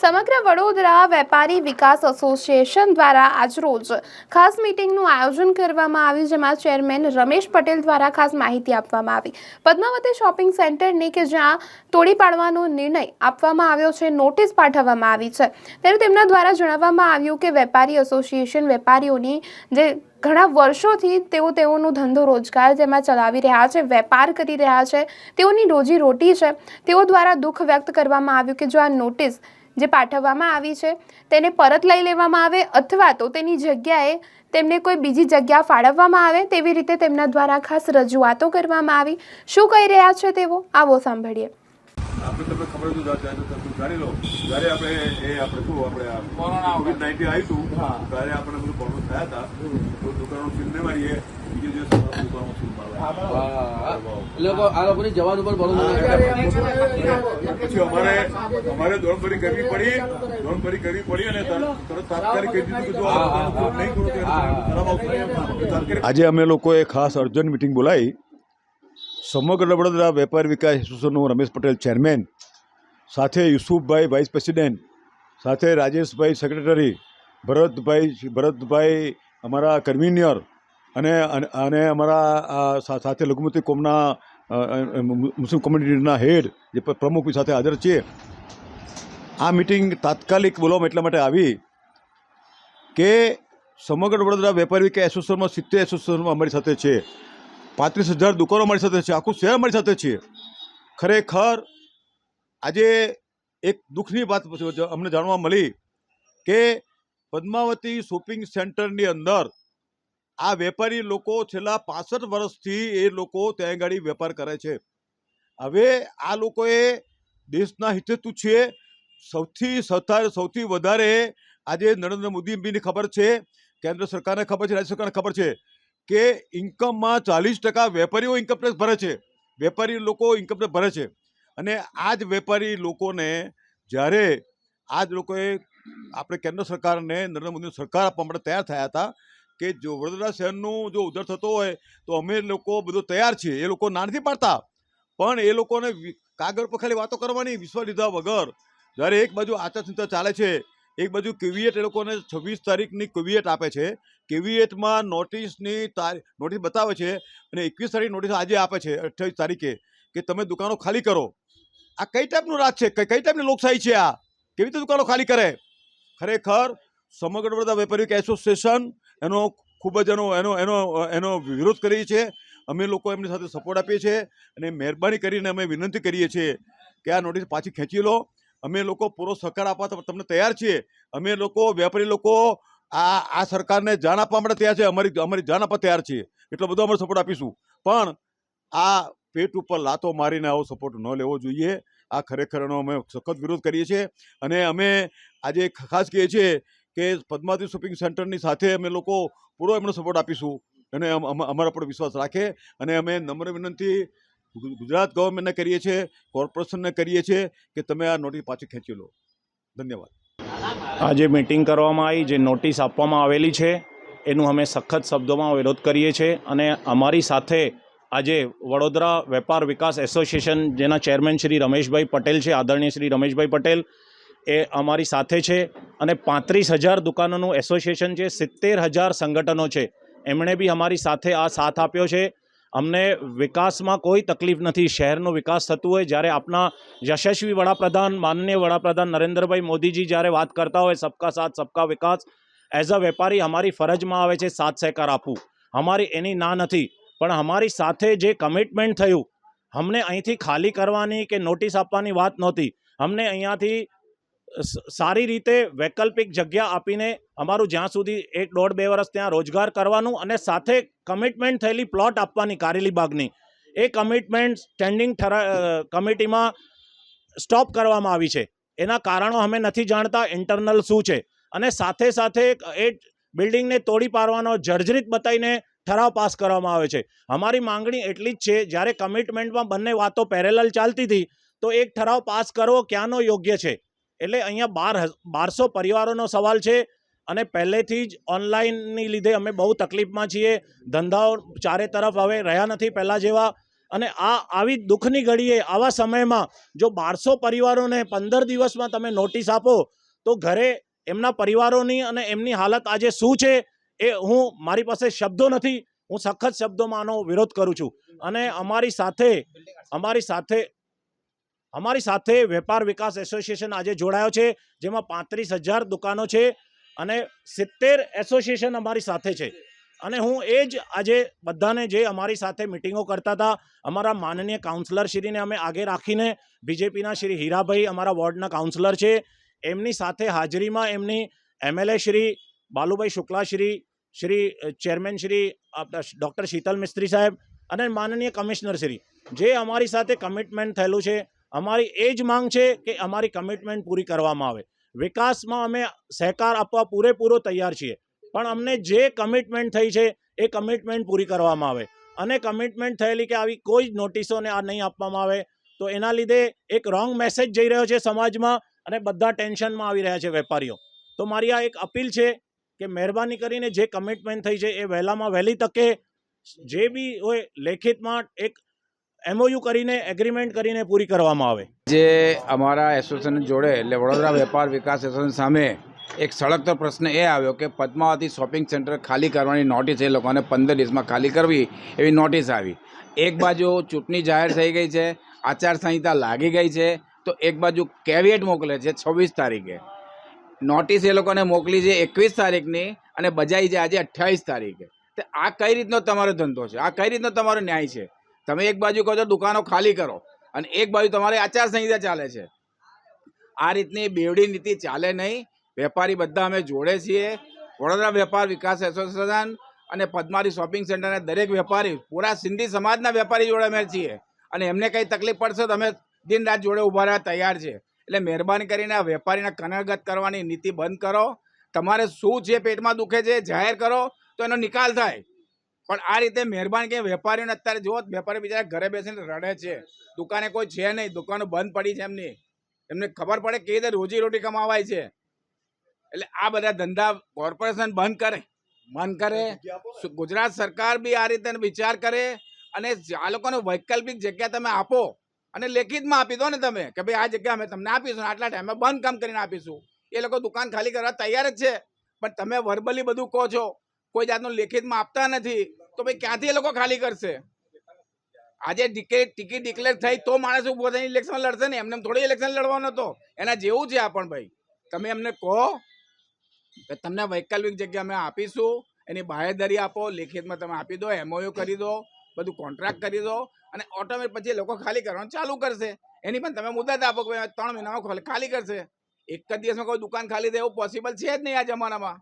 સમગ્ર વડોદરા વેપારી વિકાસ એસોસિએશન દ્વારા આજરોજ ખાસ મીટિંગનું આયોજન કરવામાં આવ્યું, જેમાં ચેરમેન રમેશ પટેલ દ્વારા ખાસ માહિતી આપવામાં આવી. પદ્માવતી શોપિંગ સેન્ટરની કે જ્યાં તોડી પાડવાનો નિર્ણય આપવામાં આવ્યો છે, નોટિસ પાઠવવામાં આવી છે. ત્યારે તેમના દ્વારા જણાવવામાં આવ્યું કે વેપારી એસોસિએશન વેપારીઓની જે ઘણા વર્ષોથી તેઓ તેઓનો ધંધો રોજગાર જેમાં ચલાવી રહ્યા છે, વેપાર કરી રહ્યા છે, તેઓની રોજી રોટી છે, તેઓ દ્વારા દુઃખ વ્યક્ત કરવામાં આવ્યું કે જો આ નોટિસ જે પાઠવવામાં આવી છે, તેને પરત લઈ લેવામાં આવે અથવા તો તેની જગ્યાએ તેમને કોઈ બીજી જગ્યા ફાળવવામાં આવે તેવી રીતે તેમના દ્વારા ખાસ રજૂઆતો કરવામાં આવી. શું કહી રહ્યા છે તેઓ? આવો સાંભળીએ. આપણે તમને ખબર જાણી લો જયારે આપણે એ આપણે શું આપણે કોવિડ નાઇન્ટીન આવ્યું હતું ત્યારે આપણે બધું પ્રોબ્લેમ થયા હતા. તો દુકાનો સીલ નહીં મારીએ બીજે દિવસ દુકાનો સીલ મારવા આ લોકોની જવાન ઉપર પછી અમારે અમારે દોડભરી કરવી પડી દોડભરી કરવી પડી અને તરત તરત તાત્કાલિક કહી દીધું કે જો આ દુકાનો નહીં કરો તો ખરાબ આજે અમે લોકોએ ખાસ અર્જન્ટ મિટિંગ બોલાવી. સમગ્ર વડોદરા વેપાર વિકાસ એસોસિએશનનો રમેશ પટેલ ચેરમેન સાથે યુસુફભાઈ વાઇસ પ્રેસિડેન્ટ સાથે રાજેશભાઈ સેક્રેટરી ભરતભાઈ ભરતભાઈ અમારા કન્વીનિયર અને, અને- અમારા સાથે લઘુમતી કોમના મુસ્લિમ કોમ્યુનિટીના હેડ જે પ્રમુખ સાથે હાજર છીએ આ મિટિંગ તાત્કાલિક બોલાવવા એટલા માટે આવી કે સમગ્ર વડોદરા વેપારી કે એસોસિએશનમાં સિત્તેર એસોસિએશનમાં અમારી સાથે છે. પાંત્રીસ હજાર દુકાનો અમારી સાથે છે. આખું શહેર અમારી સાથે છે. ખરેખર આજે એક દુઃખની વાત અમને જાણવા મળી કે પદ્માવતી શોપિંગ સેન્ટરની અંદર આ વેપારી લોકો છેલ્લા પાસઠ વર્ષથી એ લોકો ત્યાં આગળ વેપાર કરે છે. હવે આ લોકોએ દેશના હિતેતુ છે. સૌથી સૌથી વધારે આજે નરેન્દ્ર મોદીબીની ખબર છે, કેન્દ્ર સરકારને ખબર છે, રાજ્ય સરકારને ખબર છે કે ઇન્કમમાં ચાલીસ ટકા વેપારીઓ ઇન્કમટેક્સ ભરે છે. વેપારી લોકો ઇન્કમટેક્સ ભરે છે. અને આ જ વેપારી લોકોને જ્યારે આ જ લોકોએ આપણે કેન્દ્ર સરકારને નરેન્દ્ર મોદીની સરકાર આપવા માટે તૈયાર થયા હતા કે જો વડોદરા શહેરનું જો ઉદ્ધર થતો હોય તો અમે લોકો બધું તૈયાર છીએ. એ લોકો ના નથી પાડતા. પણ એ લોકોને કાગળ પર ખાલી વાતો કરવાની, વિશ્વાસ લીધા વગર જ્યારે એક બાજુ આચારસંહિતા ચાલે છે, એક બાજુ કેવીએટ એ લોકોને છવ્વીસ તારીખની કેવીએટ આપે છે. કેવીએટમાં નોટિસની તારીખ નોટિસ બતાવે છે અને એકવીસ તારીખ નોટિસ આજે આપે છે અઠ્યાવીસ તારીખે કે તમે દુકાનો ખાલી કરો. આ કઈ ટાઈપનું રાજ છે? કઈ ટાઈપની લોકશાહી છે આ? કેવી રીતે દુકાનો ખાલી કરે? ખરેખર સમગ્ર વડોદરા વેપારી એસોસિએશન એનો ખૂબ જ એનો એનો એનો એનો વિરોધ કરીએ છીએ અમે લોકો એમની સાથે સપોર્ટ આપીએ છીએ અને મહેરબાની કરીને અમે વિનંતી કરીએ છીએ કે આ નોટિસ પાછી ખેંચી લો. અમે લોકો પૂરો સહકાર આપવા તમને તૈયાર છીએ. અમે લોકો વેપારી લોકો આ આ સરકારને જાણ આપવા માટે તૈયાર છે. અમારી અમારી જાણ આપવા તૈયાર છીએ. એટલો બધો અમે સપોર્ટ આપીશું. પણ આ પેટ ઉપર લાતો મારીને આવો સપોર્ટ ન લેવો જોઈએ. આ ખરેખરનો અમે સખત વિરોધ કરીએ છીએ અને અમે આજે ખાસ કહીએ છીએ કે પદ્માવતી શોપિંગ સેન્ટરની સાથે અમે લોકો પૂરો એમનો સપોર્ટ આપીશું અને અમ- અમ- અમારા પર વિશ્વાસ રાખે અને અમે નમ્ર વિનંતી ગુજરાત ગવર્મેન્ટને કરીએ છીએ કોર્પોરેશનને કરીએ છીએ કે તમે આ નોટિસ પાછી ખેંચી લો. ધન્યવાદ. આજે મિટિંગ કરવામાં આવી, જે નોટિસ આપવામાં આવેલી છે, એનું અમે સખત શબ્દોમાં વિરોધ કરીએ છીએ અને અમારી સાથે આજે વડોદરા વેપાર વિકાસ એસોસિએશન, જેના ચેરમેન શ્રી રમેશભાઈ પટેલ છે, આદરણીય શ્રી રમેશભાઈ પટેલ, એ અમારી સાથે છે. અને પાંત્રીસ હજાર દુકાનોનું એસોસિએશન છે, સિત્તેર હજાર સંગઠનો છે. એમણે બી અમારી સાથે આ સાથ આપ્યો છે. અમને વિકાસમાં કોઈ તકલીફ નથી. શહેરનો વિકાસ થતું હોય, જ્યારે આપના યશસ્વી વડાપ્રધાન, માનનીય વડાપ્રધાન નરેન્દ્રભાઈ મોદીજી જ્યારે વાત કરતા હોય, સબકા સાથ, સબકા વિકાસ એઝ અ વેપારી અમારી ફરજમાં આવે છે સાથ સહકાર આપવું. અમારી એની ના નથી. પણ અમારી સાથે જે કમિટમેન્ટ થયું, અમને અહીંથી ખાલી કરવાની કે નોટિસ આપવાની વાત નહોતી. અમને અહીંયાથી સારી રીતે વૈકલ્પિક જગ્યા આપીને અમારું જ્યાં સુધી એક દોઢ બે વર્ષ ત્યાં રોજગાર કરવાનું અને સાથે કમિટમેન્ટ થયેલી પ્લોટ આપવાની કારેલી બાગની. એ કમિટમેન્ટ સ્ટેન્ડિંગ કમિટીમાં સ્ટોપ કરવામાં આવી છે. એના કારણો અમે નથી જાણતા ઇન્ટરનલ શું છે? અને સાથે સાથે એ બિલ્ડિંગને તોડી પાડવાનો જર્જરિત બતાવીને ઠરાવ પાસ કરવામાં આવે છે. અમારી માંગણી એટલી જ છે, જ્યારે કમિટમેન્ટમાં બંને વાતો પેરેલલ ચાલતી હતી, તો એક ઠરાવ પાસ કરવો ક્યાંનો યોગ્ય છે? એટલે અહીંયા બાર બારસો પરિવારોનો સવાલ છે અને પહેલેથી જ ઓનલાઈનની લીધે અમે બહુ તકલીફમાં છીએ. ધંધાઓ ચારે તરફ હવે રહ્યા નથી પહેલાં જેવા. અને આ આવી દુઃખની ઘડીએ, આવા સમયમાં જો બારસો પરિવારોને પંદર દિવસમાં તમે નોટિસ આપો, તો ઘરે એમના પરિવારોની અને એમની હાલત આજે શું છે? એ હું મારી પાસે શબ્દો નથી, હું સખત શબ્દોમાં આનો વિરોધ કરું છું. અને અમારી સાથે અમારી સાથે અમારી સાથે વેપાર વિકાસ એસોસિએશન આજે જોડાયો છે, જેમાં પાંત્રીસ હજાર દુકાનો છે અને સિત્તેર એસોસિએશન અમારી સાથે છે. અને હું એ જ આજે બધાને જે અમારી સાથે મિટિંગો કરતા હતા, અમારા માનનીય કાઉન્સિલરશ્રીને અમે આગે રાખીને બીજેપીના શ્રી હીરાભાઈ અમારા વોર્ડના કાઉન્સિલર છે. એમની સાથે હાજરીમાં એમની MLA Shri Balubhai Shukla Shri chairman Shri doctor Shital Mistry સાહેબ અને માનનીય કમિશનર શ્રી. જે અમારી સાથે કમિટમેન્ટ થયેલું છે, અમારી એ જ માંગ છે કે અમારી કમિટમેન્ટ પૂરી કરવામાં આવે. વિકાસમાં અમે સહકાર આપવા પૂરેપૂરો તૈયાર છીએ. પણ અમને જે કમિટમેન્ટ થઈ છે, એ કમિટમેન્ટ પૂરી કરવામાં આવે. અને કમિટમેન્ટ થયેલી કે આવી કોઈ જ નોટિસોને આ નહીં આપવામાં આવે, તો એના લીધે એક રોંગ મેસેજ જઈ રહ્યો છે સમાજમાં અને બધા ટેન્શનમાં આવી રહ્યા છે વેપારીઓ. તો મારી આ એક અપીલ છે કે મહેરબાની કરીને જે કમિટમેન્ટ થઈ છે એ વહેલામાં વહેલી તકે જે બી હોય લેખિતમાં એક એમઓયુ કરીને એગ્રીમેન્ટ કરીને પૂરી કરવામાં આવે. જે અમારા એસોસિએશન જોડે એટલે વડોદરા વેપાર વિકાસ એસોસિએશન સામે એક સળગતો પ્રશ્ન એ આવ્યો કે પદ્માવતી શોપિંગ સેન્ટર ખાલી કરવાની નોટિસ એ લોકોને પંદર દિવસમાં ખાલી કરવી એવી નોટિસ આવી. એક બાજુ ચૂંટણી જાહેર થઈ ગઈ છે, આચારસંહિતા લાગી ગઈ છે, તો એક બાજુ કેવિએટ મોકલે છે છવ્વીસ તારીખે. નોટિસ એ લોકોને મોકલી છે એકવીસ તારીખની અને બજાઈ છે આજે અઠ્યાવીસ તારીખે. તો આ કઈ રીતનો તમારો ધંધો છે? આ કઈ રીતનો તમારો ન્યાય છે? તમે એક બાજુ કહો છો દુકાનો ખાલી કરો અને એક બાજુ તમારે આચારસંહિતા ચાલે છે. આ રીતની બેવડી નીતિ ચાલે નહીં. વેપારી બધા અમે જોડે છીએ. વડોદરા વેપાર વિકાસ એસોસિએશન અને પદ્મારી શોપિંગ સેન્ટરના દરેક વેપારી, પૂરા સિંધી સમાજના વેપારી જોડે અમે છીએ. અને એમને કંઈ તકલીફ પડશે તો અમે દિન રાત જોડે ઊભા રહેવા તૈયાર છે એટલે મહેરબાની કરીને આ વેપારીને કનરગત કરવાની નીતિ બંધ કરો. તમારે શું છે પેટમાં દુખે છે જાહેર કરો, તો એનો નિકાલ થાય. પણ આ રીતે મહેરબાની કે વેપારીઓને અત્યારે જુઓ વેપારી બિચારા ઘરે બેસીને રડે છે. દુકાને કોઈ છે નહીં, દુકાનો બંધ પડી છે એમની. એમને ખબર પડે કેવી રીતે રોજી રોટી કમાવાય છે. એટલે આ બધા ધંધા કોર્પોરેશન બંધ કરે બંધ કરે. ગુજરાત સરકાર બી આ રીતે વિચાર કરે અને આ લોકોને વૈકલ્પિક જગ્યા તમે આપો. અને લેખિતમાં આપી દો ને તમે કે ભાઈ આ જગ્યા અમે તમને આપીશું આટલા ટાઈમે બંધ કામ કરીને આપીશું. એ લોકો દુકાન ખાલી કરવા તૈયાર જ છે. પણ તમે વર્બલી બધું કહો છો, કોઈ જાતનું લેખિતમાં આપતા નથી, તો ભાઈ ક્યાંથી એ લોકો ખાલી કરશે? આજે ટિકિટ ડિક્લેર થઈ તો માણસ ઊભો થઈને ઇલેક્શન લડશે ને, એમને થોડી ઇલેક્શન લડવાનો હતો. એના જેવું છે આ પણ ભાઈ. તમે એમને કહો કે તમને વૈકલ્પિક જગ્યા અમે આપીશું, એની બાહેધરી આપો, લેખિતમાં તમે આપી દો એમઓયુ કરી દો બધું કોન્ટ્રાક્ટ કરી દો અને ઓટોમેટ પછી લોકો ખાલી કરવાનું ચાલુ કરશે. એની પણ તમે મુદત આપો કે ત્રણ મહિનામાં ખાલી કરશે. એક જ દિવસમાં કોઈ દુકાન ખાલી થાય એવું પોસિબલ છે જ નહીં આ જમાનામાં.